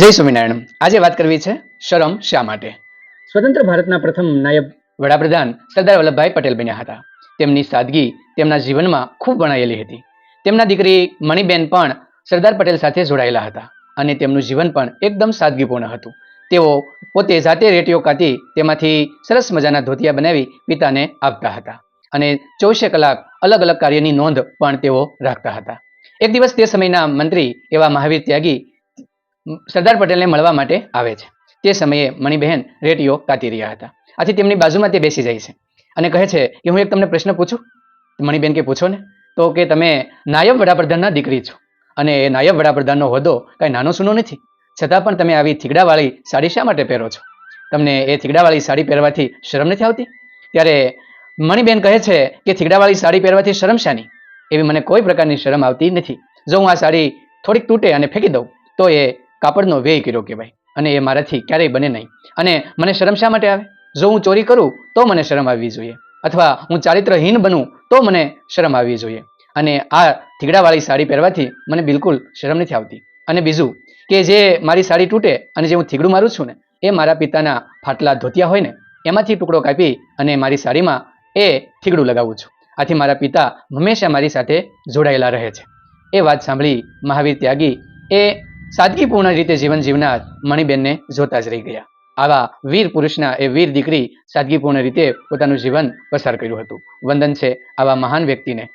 જય સ્વામિનારાયણ. આજે વાત કરવી છે શરમ શા માટે? સ્વતંત્ર ભારતના પ્રથમ નાયબ વડાપ્રધાન સરદાર વલ્લભભાઈ પટેલ બન્યા હતા. તેમની સાદગી તેમના જીવનમાં ખૂબ વણાયેલી હતી. તેમના દીકરી મણિબેન પણ સરદાર પટેલ સાથે જોડાયેલા હતા અને તેમનું જીવન પણ એકદમ સાદગીપૂર્ણ હતું. તેઓ પોતે જાતે રેટીઓ કાતી તેમાંથી સરસ મજાના ધોતિયા બનાવી પિતાને આપતા હતા અને ચોવીસે કલાક અલગ અલગ કાર્યની નોંધ પણ તેઓ રાખતા હતા. એક દિવસ તે સમયના મંત્રી એવા મહાવીર ત્યાગી સરદાર પટેલને મળવા માટે આવે છે. તે સમયે મણિબહેન રેડિયો કાતી રહ્યા હતા. આથી તેમની બાજુમાં તે બેસી જાય છે અને કહે છે કે, હું એક તમને પ્રશ્ન પૂછું? મણિબેન કે, પૂછો ને. તો કે, તમે નાયબ વડાપ્રધાનના દીકરી છો અને એ નાયબ વડાપ્રધાનનો હોદ્દો કાંઈ નાનો સૂનો નથી. છતાં પણ તમે આવી થીગડાવાળી સાડી શા માટે પહેરો છો? તમને એ થીગડાવાળી સાડી પહેરવાથી શરમ નથી આવતી? ત્યારે મણિબેન કહે છે કે, થીગડાવાળી સાડી પહેરવાથી શરમ શાની? એવી મને કોઈ પ્રકારની શરમ આવતી નથી. જો હું આ સાડી થોડીક તૂટે અને ફેંકી દઉં, તો એ કાપડનો વ્યય કર્યો કહેવાય. અને એ મારાથી ક્યારેય બને નહીં. અને મને શરમ શા માટે આવે? જો હું ચોરી કરું, તો મને શરમ આવવી જોઈએ. અથવા હું ચારિત્રહીન બનું, તો મને શરમ આવવી જોઈએ. અને આ થીગડાવાળી સાડી પહેરવાથી મને બિલકુલ શરમ નથી આવતી. અને બીજું, કે જે મારી સાડી તૂટે અને જે હું થીગડું મારું છું ને, એ મારા પિતાના ફાટલા ધોતિયા હોય ને, એમાંથી ટુકડો કાપી અને મારી સાડીમાં એ થીગડું લગાવું છું. આથી મારા પિતા હંમેશા મારી સાથે જોડાયેલા રહે છે. એ વાત સાંભળી મહાવીર ત્યાગી એ સાદગીપૂર્ણ રીતે જીવન જીવનાર મણિબેનને જોતા જ રહી ગયા. આવા વીર પુરુષના એ વીર દીકરી સાદગીપૂર્ણ રીતે પોતાનું જીવન પસાર કર્યું હતું. વંદન છે આવા મહાન વ્યક્તિને.